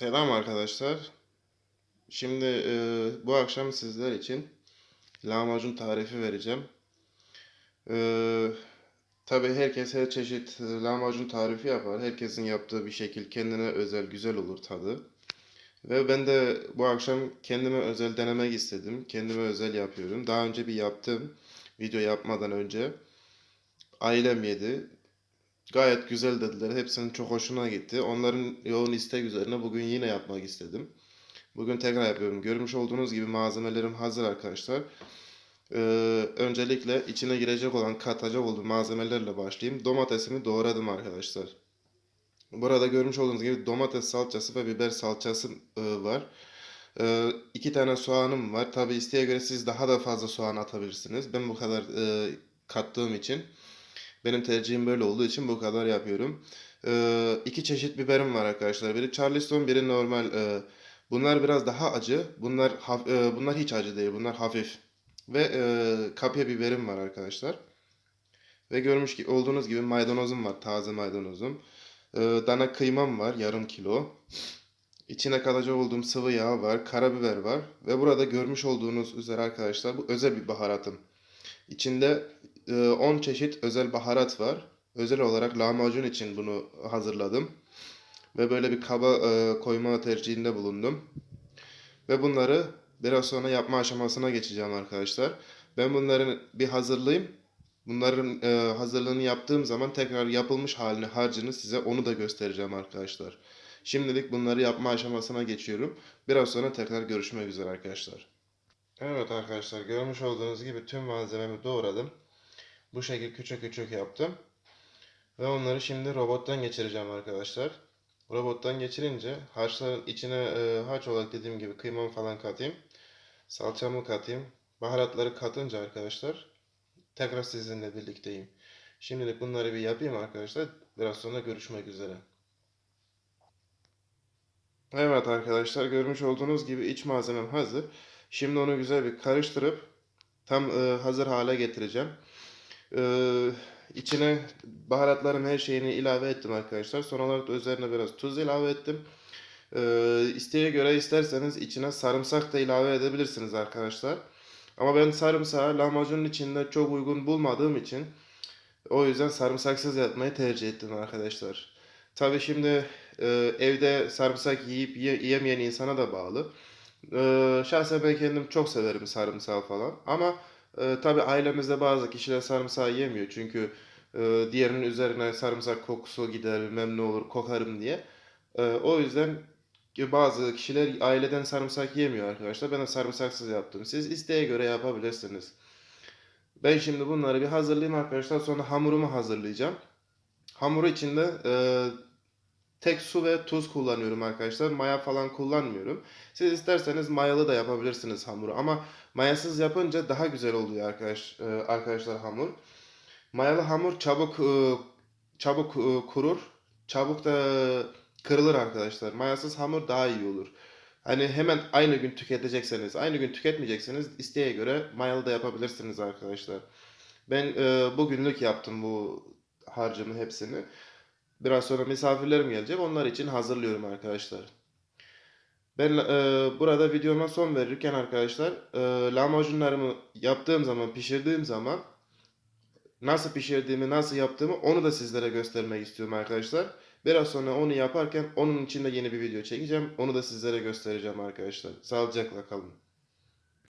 Selam arkadaşlar. Şimdi e, bu akşam sizler için lahmacun tarifi vereceğim. E, tabii herkes her çeşit e, lahmacun tarifi yapar. Herkesin yaptığı bir şekil kendine özel güzel olur tadı. Ve ben de bu akşam kendime özel denemek istedim. Kendime özel yapıyorum. Daha önce bir yaptım. Video yapmadan önce. Ailem yedi. Gayet güzel dediler. Hepsinin çok hoşuna gitti. Onların yoğun istek üzerine bugün yine yapmak istedim. Bugün tekrar yapıyorum. Görmüş olduğunuz gibi malzemelerim hazır arkadaşlar. Ee, öncelikle içine girecek olan, katacak olduğum malzemelerle başlayayım. Domatesimi doğradım arkadaşlar. Burada görmüş olduğunuz gibi domates salçası ve biber salçası e, var. E, iki tane soğanım var. Tabi isteğe göre siz daha da fazla soğan atabilirsiniz. Ben bu kadar e, kattığım için benim tercihim böyle olduğu için bu kadar yapıyorum. E, iki çeşit biberim var arkadaşlar. Biri Charleston, biri normal. E, bunlar biraz daha acı. Bunlar haf- e, bunlar hiç acı değil. Bunlar hafif. Ve e, kapya biberim var arkadaşlar. Ve görmüş ki olduğunuz gibi maydanozum var. Taze maydanozum. Ee, dana kıymam var yarım kilo. İçine kalacak olduğum sıvı yağ var, karabiber var ve burada görmüş olduğunuz üzere arkadaşlar bu özel bir baharatım. İçinde e, 10 çeşit özel baharat var. Özel olarak lahmacun için bunu hazırladım. Ve böyle bir kaba e, koyma tercihinde bulundum. Ve bunları biraz sonra yapma aşamasına geçeceğim arkadaşlar. Ben bunların bir hazırlayayım. Bunların e, hazırlığını yaptığım zaman tekrar yapılmış halini, harcını size onu da göstereceğim arkadaşlar. Şimdilik bunları yapma aşamasına geçiyorum. Biraz sonra tekrar görüşmek üzere arkadaşlar. Evet arkadaşlar görmüş olduğunuz gibi tüm malzememi doğradım. Bu şekilde küçük küçük yaptım. Ve onları şimdi robottan geçireceğim arkadaşlar. Robottan geçirince harçların içine e, harç olarak dediğim gibi kıymamı falan katayım. Salçamı katayım. Baharatları katınca arkadaşlar tekrar sizinle birlikteyim. Şimdilik bunları bir yapayım arkadaşlar. Biraz sonra görüşmek üzere. Evet arkadaşlar görmüş olduğunuz gibi iç malzemem hazır. Şimdi onu güzel bir karıştırıp tam e, hazır hale getireceğim. E, içine baharatların her şeyini ilave ettim arkadaşlar. Son olarak da üzerine biraz tuz ilave ettim. E, isteğe göre isterseniz içine sarımsak da ilave edebilirsiniz arkadaşlar. Ama ben sarımsağı lahmacunun içinde çok uygun bulmadığım için o yüzden sarımsaksız yapmayı tercih ettim arkadaşlar. Tabi şimdi e, evde sarımsak yiyip ye- yemeyen insana da bağlı. E, şahsen ben kendim çok severim sarımsağı falan. Ama e, tabi ailemizde bazı kişiler sarımsağı yemiyor. Çünkü e, diğerinin üzerine sarımsak kokusu gider, bilmem ne olur, kokarım diye. E, o yüzden ki bazı kişiler aileden sarımsak yemiyor arkadaşlar. Ben de sarımsaksız yaptım. Siz isteğe göre yapabilirsiniz. Ben şimdi bunları bir hazırlayayım arkadaşlar. Sonra hamurumu hazırlayacağım. Hamuru içinde e, tek su ve tuz kullanıyorum arkadaşlar. Maya falan kullanmıyorum. Siz isterseniz mayalı da yapabilirsiniz hamuru. Ama mayasız yapınca daha güzel oluyor arkadaş, e, arkadaşlar hamur. Mayalı hamur çabuk e, çabuk e, kurur. Çabuk da kırılır arkadaşlar. Mayasız hamur daha iyi olur. Hani hemen aynı gün tüketecekseniz, aynı gün tüketmeyecekseniz isteğe göre mayalı da yapabilirsiniz arkadaşlar. Ben e, bugünlük yaptım bu harcımı hepsini. Biraz sonra misafirlerim gelecek. Onlar için hazırlıyorum arkadaşlar. Ben e, burada videoma son verirken arkadaşlar e, lahmacunlarımı yaptığım zaman, pişirdiğim zaman nasıl pişirdiğimi, nasıl yaptığımı onu da sizlere göstermek istiyorum arkadaşlar. Biraz sonra onu yaparken onun için de yeni bir video çekeceğim. Onu da sizlere göstereceğim arkadaşlar. Sağlıcakla kalın.